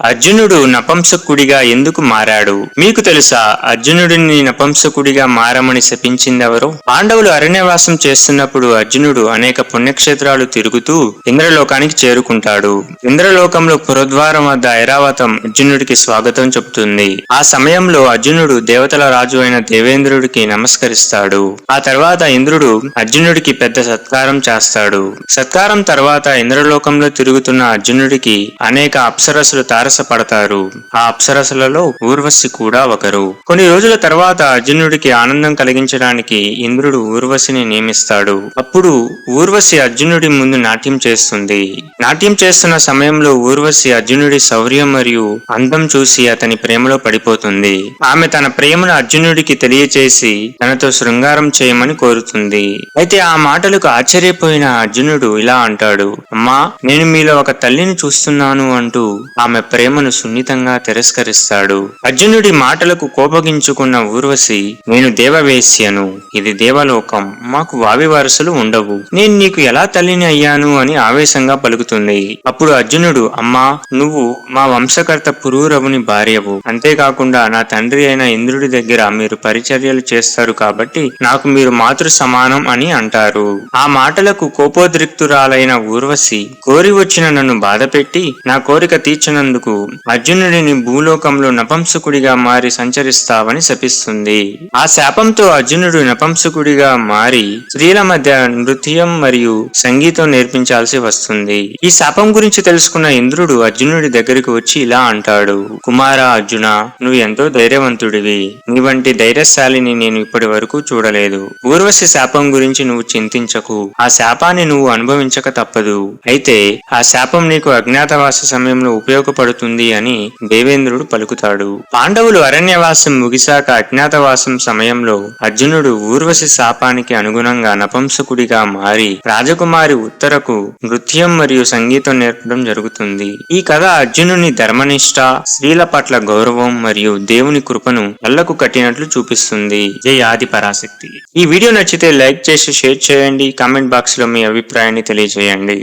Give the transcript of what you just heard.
అర్జునుడు నపంసకుడిగా ఎందుకు మారాడు? మీకు తెలుసా అర్జునుడిని నపంసకుడిగా మారమని శపించిందెవరు? పాండవులు అరణ్యవాసం చేస్తున్నప్పుడు అర్జునుడు అనేక పుణ్యక్షేత్రాలు తిరుగుతూ ఇంద్రలోకానికి చేరుకుంటాడు. ఇంద్రలోకంలో పురద్వారం వద్ద ఐరావతం అర్జునుడికి స్వాగతం చెబుతుంది. ఆ సమయంలో అర్జునుడు దేవతల రాజు అయిన దేవేంద్రుడికి నమస్కరిస్తాడు. ఆ తర్వాత ఇంద్రుడు అర్జునుడికి పెద్ద సత్కారం చేస్తాడు. సత్కారం తర్వాత ఇంద్రలోకంలో తిరుగుతున్న అర్జునుడికి అనేక అప్సరసులు తారసపడతారు ఆ అప్సరసులలో ఊర్వశి కూడా ఒకరు. కొన్ని రోజుల తర్వాత అర్జునుడికి ఆనందం కలిగించడానికి ఇంద్రుడు ఊర్వశిని నియమిస్తాడు. అప్పుడు ఊర్వశి అర్జునుడి ముందు నాట్యం చేస్తుంది. నాట్యం చేస్తున్న సమయంలో ఊర్వశి అర్జునుడి శౌర్యం మరియు అందం చూసి అతని ప్రేమలో పడిపోతుంది. ఆమె తన ప్రేమను అర్జునుడికి తెలియచేసి తనతో శృంగారం చేయమని కోరుతుంది. అయితే ఆ మాటలకు ఆశ్చర్యపోయిన అర్జునుడు ఇలా అంటాడు. అమ్మా నేను మీలో ఒక తల్లిని చూస్తున్నాను అంటూ ఆమె ప్రేమను సున్నితంగా తిరస్కరిస్తాడు. అర్జునుడి మాటలకు కోపగించుకున్న ఊర్వశి నేను దేవవేశ్యను. ఇది దేవలోకం. మాకు వావి వారసులు ఉండవు. నేను నీకు ఎలా తల్లిని అయ్యాను? అని ఆవేశంగా పలుకుతుంది. అప్పుడు అర్జునుడు అమ్మా నువ్వు మా వంశకర్త పురూరవుని భార్యవు. అంతేకాకుండా నా తండ్రి అయిన ఇంద్రుడి దగ్గర మీరు పరిచర్యలు చేస్తారు కాబట్టి నాకు మీరు మాతృ సమానం అని అంటారు. ఆ మాటలకు కోపోద్రిక్తురాలైన ఊర్వశి కోరి వచ్చిన నన్ను బాధపెట్టి నా కోరిక తీర్చినందుకు అర్జునుడిని భూలోకంలో నపంసకుడిగా మారి సంచరిస్తావని శపిస్తుంది. ఆ శాపంతో అర్జునుడు నపంసకుడిగా మారి స్త్రీల మధ్య నృత్యం మరియు సంగీతం నేర్పించాల్సి వస్తుంది. ఈ శాపం గురించి తెలుసుకున్న ఇంద్రుడు అర్జునుడి దగ్గరికి వచ్చి ఇలా అంటాడు. కుమార అర్జున నువ్వు ఎంతో ధైర్యవంతుడివి. నీ వంటి ధైర్యశాలిని నేను ఇప్పటి వరకు చూడలేదు. ఊర్వశి శాపం గురించి నువ్వు చింతించకు. ఆ శాపాన్ని నువ్వు అనుభవించక తప్పదు. అయితే ఆ శాపం నీకు అజ్ఞాతవాస సమయంలో ఉపయోగపడు ఉపయోగపడుతుంది అని దేవేంద్రుడు పలుకుతాడు. పాండవులు అరణ్యవాసం ముగిశాక అజ్ఞాతవాసం సమయంలో అర్జునుడు ఊర్వశి శాపానికి అనుగుణంగా నపంసకుడిగా మారి రాజకుమారి ఉత్తరకు నృత్యం మరియు సంగీతం నేర్పడం జరుగుతుంది. ఈ కథ అర్జునుని ధర్మనిష్ట స్త్రీల పట్ల గౌరవం మరియు దేవుని కృపను కళ్ళకు కట్టినట్లు చూపిస్తుంది. జై ఆది పరాశక్తి. ఈ వీడియో నచ్చితే లైక్ చేసి షేర్ చేయండి. కామెంట్ బాక్స్లో మీ అభిప్రాయాన్ని తెలియజేయండి.